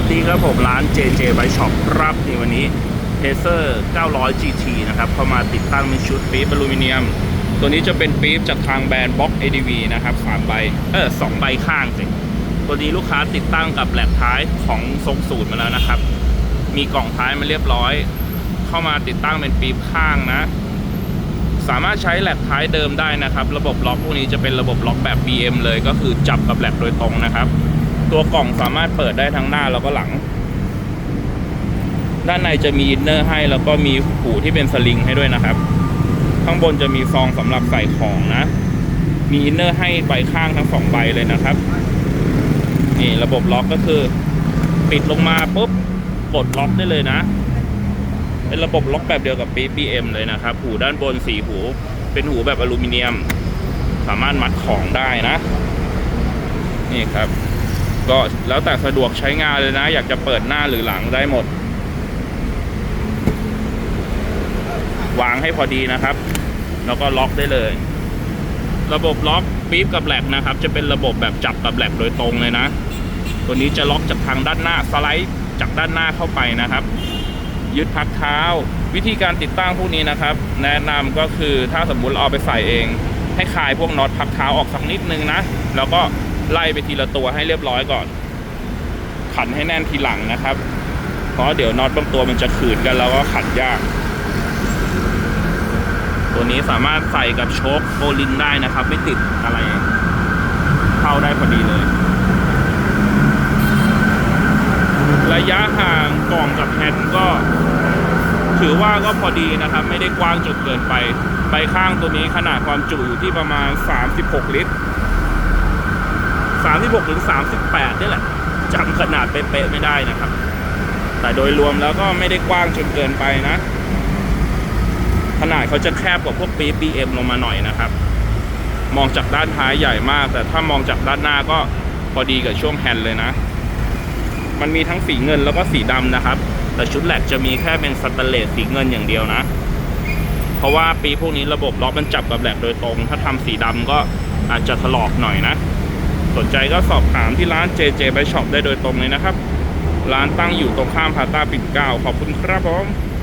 วัสดีครับผมร้าน JJ b i Shop ครับในวันนี้ t a s e r 900 GT นะครับเข้ามาติดตั้งเป็นชุดปี๊บอลูมิเนียม ตัวนี้จะเป็นปี๊บจากทางแบรนด์ Box ADV นะครับ3ใบเออ2ใบข้างสิตัวนี้ลูกค้าติดตั้งกับแหลกท้ายของทรงสูตรมาแล้วนะครับ มีกล่องท้ายมาเรียบร้อย เข้ามาติดตั้งเป็นปี๊บข้างนะ สามารถใช้แหลกท้ายเดิมได้นะครับ ระบบล็อกพวกนี้จะเป็นระบบล็อกแบบ BM เลยก็คือจับกับแหลกโดยตรงนะครับ ตัวกล่องสามารถเปิดได้ทั้งหน้าแล้วก็หลัง ด้านในจะมีอินเนอร์ให้แล้วก็มีหูที่เป็นสลิงให้ด้วยนะครับ ข้างบนจะมีซองสำหรับใส่ของนะ มีอินเนอร์ให้ใบข้างทั้งสองใบเลยนะครับ นี่ระบบล็อกก็คือ ปิดลงมาปุ๊บปลดล็อกได้เลยนะ เป็นระบบล็อกแบบเดียวกับปี BM เลยนะครับ หูด้านบนสีหู เป็นหูแบบอลูมิเนียม สามารถมัดของได้นะ นี่ครับ ก็แล้วแต่สะดวกใช้งานเลยนะ อยากจะเปิดหน้าหรือหลังได้หมด วางให้พอดีนะครับ แล้วก็ล็อกได้เลย ระบบล็อกปี๊บกับแหลกนะครับ จะเป็นระบบแบบจับกับแหลกโดยตรงเลยนะ ตัวนี้จะล็อกจากทางด้านหน้าสไลด์จากด้านหน้าเข้าไปนะครับ ยึดพักเท้า วิธีการติดตั้งพวกนี้นะครับ แนะนำก็คือถ้าสมมุติเราเอาไปใส่เอง ให้คลายพวกน็อตพักเท้าออกสักนิดนึงนะ แล้วก็ ไล่ไปทีละตัวให้เรียบร้อยก่อน ขันให้แน่นทีหลังนะครับ เพราะเดี๋ยวน็อตบางตัวมันจะขืดกันแล้วก็ขันยาก ตัวนี้สามารถใส่กับโชคโบลินได้นะครับ ไม่ติดอะไรเข้าได้พอดีเลย ระยะห่างกล่องกับแฮนด์ก็ ถือว่าก็พอดีนะครับ ไม่ได้กว้างจนเกินไป ใบข้างตัวนี้ขนาดความจุอยู่ที่ประมาณ 36 ลิตร 36ถึง38นี่แหละจำขนาดเป๊ะๆไม่ได้นะครับ แต่โดยรวมแล้วก็ไม่ได้กว้างจนเกินไปนะ ขนาดเขาจะแคบกว่าพวกปี๊บ BM ลงมาหน่อยนะครับ มองจากด้านท้ายใหญ่มาก แต่ถ้ามองจากด้านหน้าก็พอดีกับช่วงแฮนด์เลยนะ มันมีทั้งสีเงินแล้วก็สีดำนะครับ แต่ชุดแหลกจะมีแค่เป็นสแตนเลสสีเงินอย่างเดียวนะ เพราะว่าปีพวกนี้ระบบล็อกมันจับกับแหลกโดยตรง ถ้าทำสีดำก็อาจจะถลอกหน่อยนะ สนใจก็สอบถามที่ร้าน JJ by Shop ได้โดยตรงเลยนะครับ ร้านตั้งอยู่ตรงข้ามพาต้าปิ่นเกล้าขอบคุณครับผม